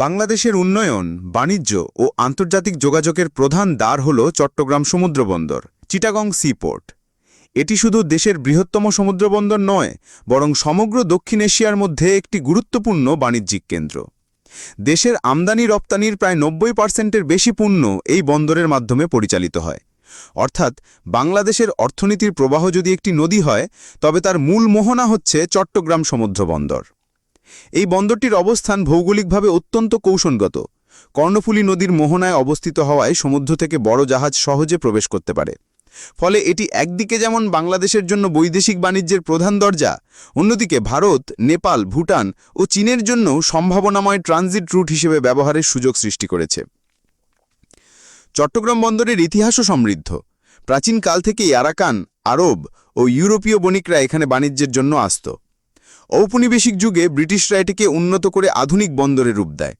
বাংলাদেশের উন্নয়ন, বাণিজ্য ও আন্তর্জাতিক যোগাযোগের প্রধান দ্বার হল চট্টগ্রাম সমুদ্রবন্দর চিটাগং সিপোর্ট। এটি শুধু দেশের বৃহত্তম সমুদ্রবন্দর নয়, বরং সমগ্র দক্ষিণ এশিয়ার মধ্যে একটি গুরুত্বপূর্ণ বাণিজ্যিক কেন্দ্র। দেশের আমদানি রপ্তানির প্রায় নব্বই পার্সেন্টের বেশি পণ্য এই বন্দরের মাধ্যমে পরিচালিত হয়। অর্থাৎ, বাংলাদেশের অর্থনীতির প্রবাহ যদি একটি নদী হয়, তবে তার মূল মোহনা হচ্ছে চট্টগ্রাম সমুদ্র বন্দর। এই বন্দরটির অবস্থান ভৌগোলিকভাবে অত্যন্ত কৌশলগত। কর্ণফুলী নদীর মোহনায় অবস্থিত হওয়ায় সমুদ্র থেকে বড় জাহাজ সহজে প্রবেশ করতে পারে। ফলে এটি একদিকে যেমন বাংলাদেশের জন্য বৈদেশিক বাণিজ্যের প্রধান দরজা, অন্যদিকে ভারত, নেপাল, ভুটান ও চীনের জন্য সম্ভাবনাময় ট্রানজিট রুট হিসেবে ব্যবহারের সুযোগ সৃষ্টি করেছে। চট্টগ্রাম বন্দরের ইতিহাসও সমৃদ্ধ। প্রাচীনকাল থেকেই আরাকান, আরব ও ইউরোপীয় বণিকরা এখানে বাণিজ্যের জন্য আসত। ঔপনিবেশিক যুগে ব্রিটিশরা এটিকে উন্নত করে আধুনিক বন্দরে রূপ দেয়।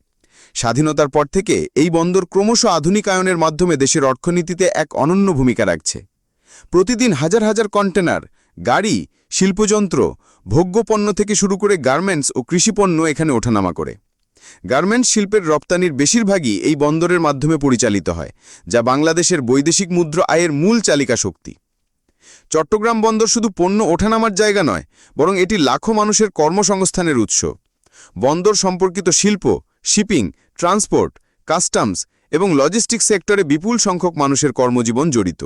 স্বাধীনতার পর থেকে এই বন্দর ক্রমশ আধুনিকায়নের মাধ্যমে দেশের অর্থনীতিতে এক অনন্য ভূমিকা রাখছে। প্রতিদিন হাজার হাজার কন্টেনার, গাড়ি, শিল্পযন্ত্র, ভোগ্যপণ্য থেকে শুরু করে গার্মেন্টস ও কৃষিপণ্য এখানে ওঠানামা করে। গার্মেন্টস শিল্পের রপ্তানির বেশিরভাগই এই বন্দরের মাধ্যমে পরিচালিত হয়, যা বাংলাদেশের বৈদেশিক মুদ্র আয়ের মূল চালিকা শক্তি চট্টগ্রাম বন্দর শুধু পণ্য ওঠানামার জায়গা নয়, বরং এটি লাখো মানুষের কর্মসংস্থানের উৎস। বন্দর সম্পর্কিত শিল্প, শিপিং, ট্রান্সপোর্ট, কাস্টমস এবং লজিস্টিক সেক্টরে বিপুল সংখ্যক মানুষের কর্মজীবন জড়িত।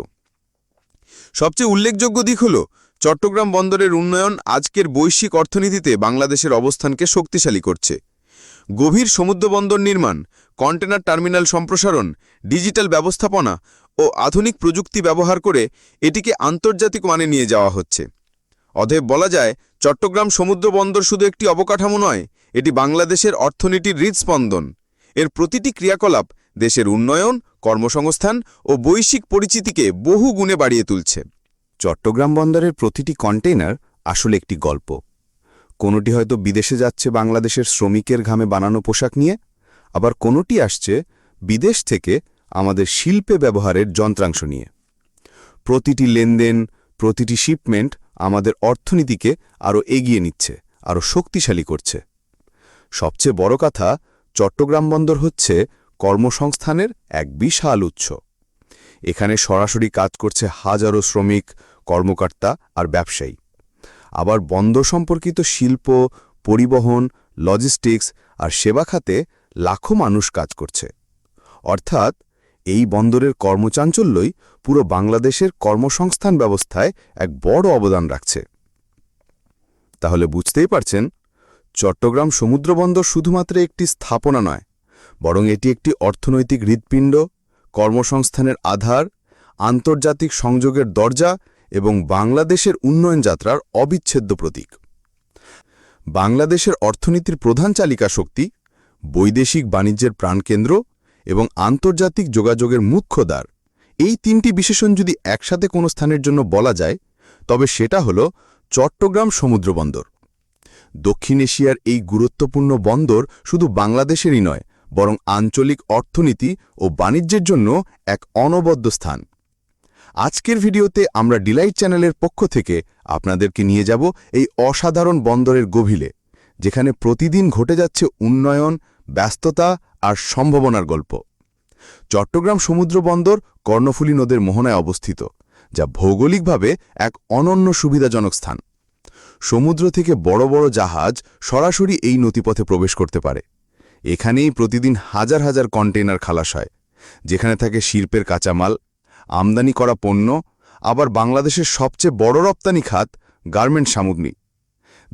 সবচেয়ে উল্লেখযোগ্য দিক হল, চট্টগ্রাম বন্দরের উন্নয়ন আজকের বৈশ্বিক অর্থনীতিতে বাংলাদেশের অবস্থানকে শক্তিশালী করছে। গভীর সমুদ্রবন্দর নির্মাণ কন্টেনার টার্মিনাল সম্প্রসারণ, ডিজিটাল ব্যবস্থাপনা ও আধুনিক প্রযুক্তি ব্যবহার করে এটিকে আন্তর্জাতিক মানে নিয়ে যাওয়া হচ্ছে। অধেব বলা যায়, চট্টগ্রাম সমুদ্র বন্দর শুধু একটি অবকাঠামো নয়, এটি বাংলাদেশের অর্থনীতির হৃদস্পন্দন। এর প্রতিটি ক্রিয়াকলাপ দেশের উন্নয়ন, কর্মসংস্থান ও বৈশ্বিক পরিচিতিকে বহু গুণে বাড়িয়ে তুলছে। চট্টগ্রাম বন্দরের প্রতিটি কন্টেইনার আসলে একটি গল্প। কোনোটি হয়তো বিদেশে যাচ্ছে বাংলাদেশের শ্রমিকের ঘামে বানানো পোশাক নিয়ে, আবার কোনোটি আসছে বিদেশ থেকে আমাদের শিল্পে ব্যবহারের যন্ত্রাংশ নিয়ে। প্রতিটি লেনদেন, প্রতিটি শিপমেন্ট আমাদের অর্থনীতিকে আরও এগিয়ে নিচ্ছে, আরও শক্তিশালী করছে। সবচেয়ে বড় কথা, চট্টগ্রাম বন্দর হচ্ছে কর্মসংস্থানের এক বিশাল উৎস। এখানে সরাসরি কাজ করছে হাজারো শ্রমিক, কর্মকর্তা আর ব্যবসায়ী। আবার বন্দর সম্পর্কিত শিল্প, পরিবহন লজিস্টিক্স আর সেবা খাতে লাখো মানুষ কাজ করছে। অর্থাৎ এই বন্দরের কর্মচাঞ্চল্যই পুরো বাংলাদেশের কর্মসংস্থান ব্যবস্থায় এক বড় অবদান রাখছে। তাহলে বুঝতেই পারছেন, চট্টগ্রাম সমুদ্রবন্দর শুধুমাত্র একটি স্থাপনা নয়, বরং এটি একটি অর্থনৈতিক হৃৎপিণ্ড, কর্মসংস্থানের আধার, আন্তর্জাতিক সংযোগের দরজা এবং বাংলাদেশের উন্নয়ন যাত্রার অবিচ্ছেদ্য প্রতীক। বাংলাদেশের অর্থনীতির প্রধান চালিকা শক্তি বৈদেশিক বাণিজ্যের প্রাণকেন্দ্র এবং আন্তর্জাতিক যোগাযোগের মুখ্য দ্বার। এই তিনটি বিশেষণ যদি একসাথে কোনো স্থানের জন্য বলা যায়, তবে সেটা হল চট্টগ্রাম সমুদ্রবন্দর দক্ষিণ এশিয়ার এই গুরুত্বপূর্ণ বন্দর শুধু বাংলাদেশেরই নয়, বরং আঞ্চলিক অর্থনীতি ও বাণিজ্যের জন্য এক অনবদ্য স্থান। আজকের ভিডিওতে আমরা ডিলাইট চ্যানেলের পক্ষ থেকে আপনাদেরকে নিয়ে যাব এই অসাধারণ বন্দরের গভীরে, যেখানে প্রতিদিন ঘটে যাচ্ছে উন্নয়ন ব্যস্ততা আর সম্ভাবনার গল্প। চট্টগ্রাম সমুদ্র বন্দর কর্ণফুলী নদের মোহনায় অবস্থিত, যা ভৌগোলিকভাবে এক অনন্য সুবিধাজনক স্থান। সমুদ্র থেকে বড় বড় জাহাজ সরাসরি এই নথিপথে প্রবেশ করতে পারে। এখানেই প্রতিদিন হাজার হাজার কন্টেইনার খালাস হয়, যেখানে থাকে শিল্পের কাঁচামাল, আমদানি করা পণ্য, আবার বাংলাদেশের সবচেয়ে বড় রপ্তানি খাত গার্মেন্ট সামগ্রী।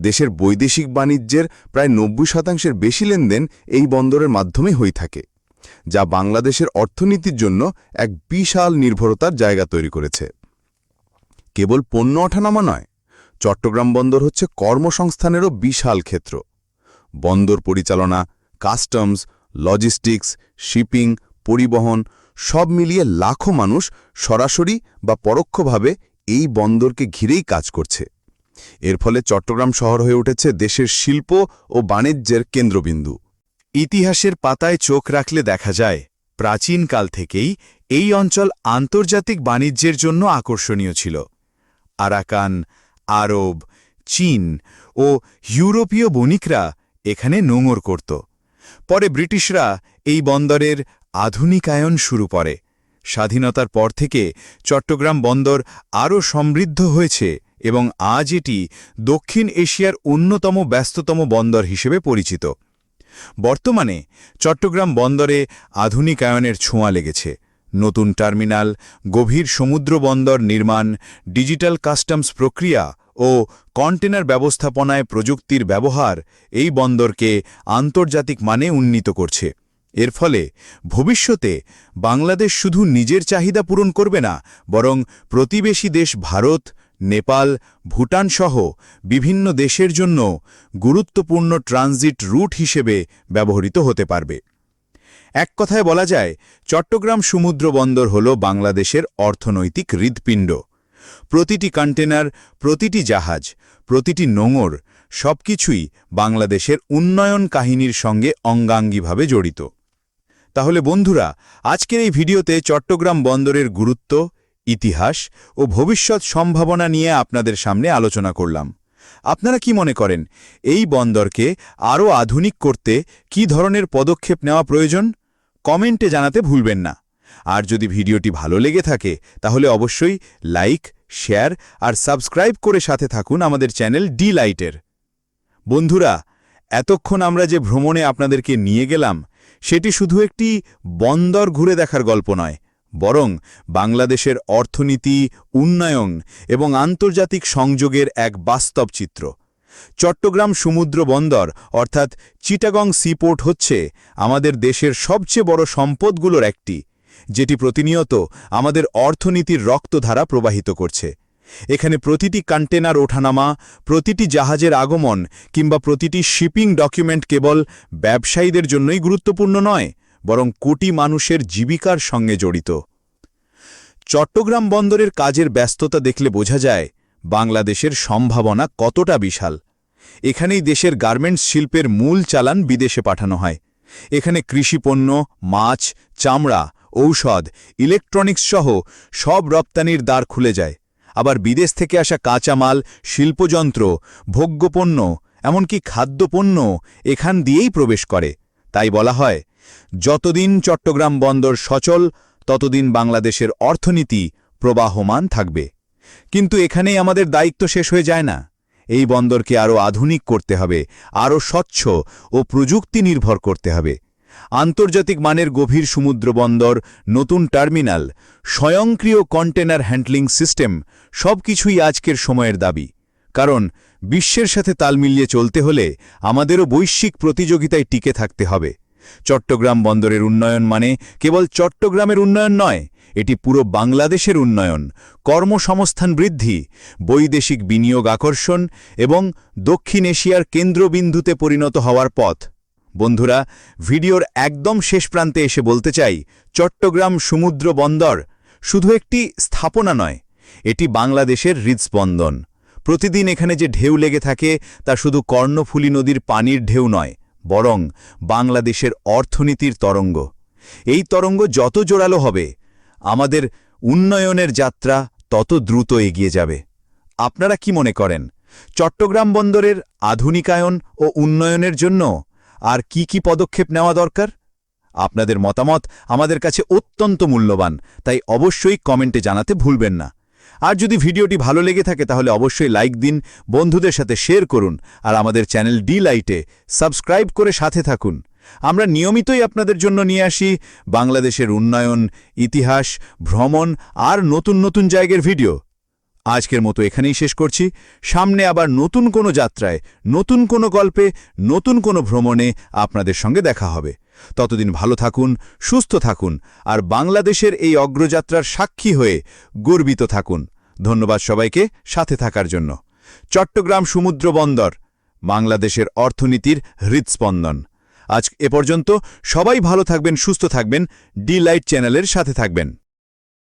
দেশের বৈদেশিক বাণিজ্যের প্রায় নব্বই শতাংশের বেশি লেনদেন এই বন্দরের মাধ্যমে হয়ে থাকে, যা বাংলাদেশের অর্থনীতির জন্য এক বিশাল নির্ভরতার জায়গা তৈরি করেছে। কেবল পণ্য ওঠানামা নয়, চট্টগ্রাম বন্দর হচ্ছে কর্মসংস্থানেরও বিশাল ক্ষেত্র। বন্দর পরিচালনা, কাস্টমস, লজিস্টিক্স, শিপিং, পরিবহন সব মিলিয়ে লাখো মানুষ সরাসরি বা পরোক্ষভাবে এই বন্দরকে ঘিরেই কাজ করছে। এর ফলে চট্টগ্রাম শহর হয়ে উঠেছে দেশের শিল্প ও বাণিজ্যের কেন্দ্রবিন্দু। ইতিহাসের পাতায় চোখ রাখলে দেখা যায়, প্রাচীনকাল থেকেই এই অঞ্চল আন্তর্জাতিক বাণিজ্যের জন্য আকর্ষণীয় ছিল। আরাকান, আরব, চীন ও ইউরোপীয় বণিকরা এখানে নোঙর করত। পরে ব্রিটিশরা এই বন্দরের আধুনিকায়ন শুরু করে। স্বাধীনতার পর থেকে চট্টগ্রাম বন্দর আরও সমৃদ্ধ হয়েছে এবং আজ এটি দক্ষিণ এশিয়ার অন্যতম ব্যস্ততম বন্দর হিসেবে পরিচিত। বর্তমানে চট্টগ্রাম বন্দরে আধুনিকায়নের ছোঁয়া লেগেছে। নতুন টার্মিনাল, গভীর সমুদ্র বন্দর নির্মাণ, ডিজিটাল কাস্টমস প্রক্রিয়া ও কন্টেনার ব্যবস্থাপনায় প্রযুক্তির ব্যবহার এই বন্দরকে আন্তর্জাতিক মানে উন্নীত করছে। এর ফলে ভবিষ্যতে বাংলাদেশ শুধু নিজের চাহিদা পূরণ করবে না, বরং প্রতিবেশী দেশ ভারত নেপাল, ভুটান সহ বিভিন্ন দেশের জন্য গুরুত্বপূর্ণ ট্রানজিট রুট হিসেবে ব্যবহৃত হতে পারবে। এক কথায় বলা যায়, চট্টগ্রাম সমুদ্র বন্দর হল বাংলাদেশের অর্থনৈতিক হৃদপিণ্ড প্রতিটি কন্টেনার প্রতিটি জাহাজ, প্রতিটি নোঙর, সবকিছুই বাংলাদেশের উন্নয়ন কাহিনীর সঙ্গে অঙ্গাঙ্গিভাবে জড়িত। তাহলে বন্ধুরা, আজকের এই ভিডিওতে চট্টগ্রাম বন্দরের গুরুত্ব ইতিহাস ও ভবিষ্যৎ সম্ভাবনা নিয়ে আপনাদের সামনে আলোচনা করলাম। আপনারা কি মনে করেন, এই বন্দরকে আরও আধুনিক করতে কি ধরনের পদক্ষেপ নেওয়া প্রয়োজন? কমেন্টে জানাতে ভুলবেন না। আর যদি ভিডিওটি ভালো লেগে থাকে, তাহলে অবশ্যই লাইক, শেয়ার আর সাবস্ক্রাইব করে সাথে থাকুন আমাদের চ্যানেল ডি লাইটের বন্ধুরা, এতক্ষণ আমরা যে ভ্রমণে আপনাদেরকে নিয়ে গেলাম, সেটি শুধু একটি বন্দর ঘুরে দেখার গল্প নয় বরং বাংলাদেশের অর্থনীতি, উন্নয়ন এবং আন্তর্জাতিক সংযোগের এক বাস্তব চিত্র। চট্টগ্রাম সমুদ্র বন্দর অর্থাৎ চিটাগং সিপোর্ট হচ্ছে আমাদের দেশের সবচেয়ে বড় সম্পদগুলোর একটি, যেটি প্রতিনিয়ত আমাদের অর্থনীতির রক্তধারা প্রবাহিত করছে। এখানে প্রতিটি কন্টেনার ওঠানামা, প্রতিটি জাহাজের আগমন কিংবা প্রতিটি শিপিং ডকুমেন্ট কেবল ব্যবসায়ীদের জন্যই গুরুত্বপূর্ণ নয় বরং কোটি মানুষের জীবিকার সঙ্গে জড়িত। চট্টগ্রাম বন্দরের কাজের ব্যস্ততা দেখলে বোঝা যায়, বাংলাদেশের সম্ভাবনা কতটা বিশাল। এখানেই দেশের গার্মেন্টস শিল্পের মূল চালান বিদেশে পাঠানো হয়। এখানে কৃষিপণ্য মাছ, চামড়া, ঔষধ, ইলেকট্রনিক্স সহ সব রপ্তানির দ্বার খুলে যায়। আবার বিদেশ থেকে আসা কাঁচামাল, শিল্পযন্ত্র, ভোগ্যপণ্য, এমনকি খাদ্যপণ্য এখান দিয়েই প্রবেশ করে। তাই বলা হয় যতদিন চট্টগ্রাম বন্দর সচল, ততদিন বাংলাদেশের অর্থনীতি প্রবাহমান থাকবে। কিন্তু এখানেই আমাদের দায়িত্ব শেষ হয়ে যায় না। এই বন্দরকে আরও আধুনিক করতে হবে, আরও স্বচ্ছ ও প্রযুক্তি নির্ভর করতে হবে। আন্তর্জাতিক মানের গভীর সমুদ্র বন্দর, নতুন টার্মিনাল, স্বয়ংক্রিয় কন্টেনার হ্যান্ডলিং সিস্টেম সবকিছুই আজকের সময়ের দাবি। কারণ বিশ্বের সাথে তাল মিলিয়ে চলতে হলে আমাদেরও বৈশ্বিক প্রতিযোগিতায় টিকে থাকতে হবে। চট্টগ্রাম বন্দরের উন্নয়ন মানে কেবল চট্টগ্রামের উন্নয়ন নয়, এটি পুরো বাংলাদেশের উন্নয়ন। কর্মসংস্থান বৃদ্ধি, বৈদেশিক বিনিয়োগ আকর্ষণ এবং দক্ষিণ এশিয়ার কেন্দ্রবিন্দুতে পরিণত হওয়ার পথ। বন্ধুরা, ভিডিওর একদম শেষ প্রান্তে এসে বলতে চাই, চট্টগ্রাম সমুদ্র বন্দর শুধু একটি স্থাপনা নয়, এটি বাংলাদেশের হৃদস্পন্দন। প্রতিদিন এখানে যে ঢেউ লেগে থাকে, তা শুধু কর্ণফুলী নদীর পানির ঢেউ নয় বরং বাংলাদেশের অর্থনীতির তরঙ্গ। এই তরঙ্গ যত জোরালো হবে, আমাদের উন্নয়নের যাত্রা তত দ্রুত এগিয়ে যাবে। আপনারা কি মনে করেন, চট্টগ্রাম বন্দরের আধুনিকায়ন ও উন্নয়নের জন্য আর কি কি পদক্ষেপ নেওয়া দরকার? আপনাদের মতামত আমাদের কাছে অত্যন্ত মূল্যবান, তাই অবশ্যই কমেন্টে জানাতে ভুলবেন না। আর যদি ভিডিওটি ভালো লেগে থাকে তাহলে অবশ্যই লাইক দিন, বন্ধুদের সাথে শেয়ার করুন, আর আমাদের চ্যানেল ডি লাইটে সাবস্ক্রাইব করে সাথে থাকুন। আমরা নিয়মিতই আপনাদের জন্য নিয়ে আসি বাংলাদেশের উন্নয়ন, ইতিহাস, ভ্রমণ, আর নতুন নতুন জায়গার ভিডিও। আজকের মতো এখানেই শেষ করছি। সামনে আবার নতুন কোনো যাত্রায়, নতুন কোনো গল্পে, নতুন কোনো ভ্রমণে আপনাদের সঙ্গে দেখা হবে। ততদিন ভালো থাকুন, সুস্থ থাকুন, আর বাংলাদেশের এই অগ্রযাত্রার সাক্ষী হয়ে গর্বিত থাকুন। ধন্যবাদ সবাইকে সাথে থাকার জন্য। চট্টগ্রাম সমুদ্র বন্দর, বাংলাদেশের অর্থনীতির হৃদস্পন্দন। আজ এ পর্যন্ত সবাই ভালো থাকবেন, সুস্থ থাকবেন। ডি লাইট চ্যানেলের সাথে থাকবেন।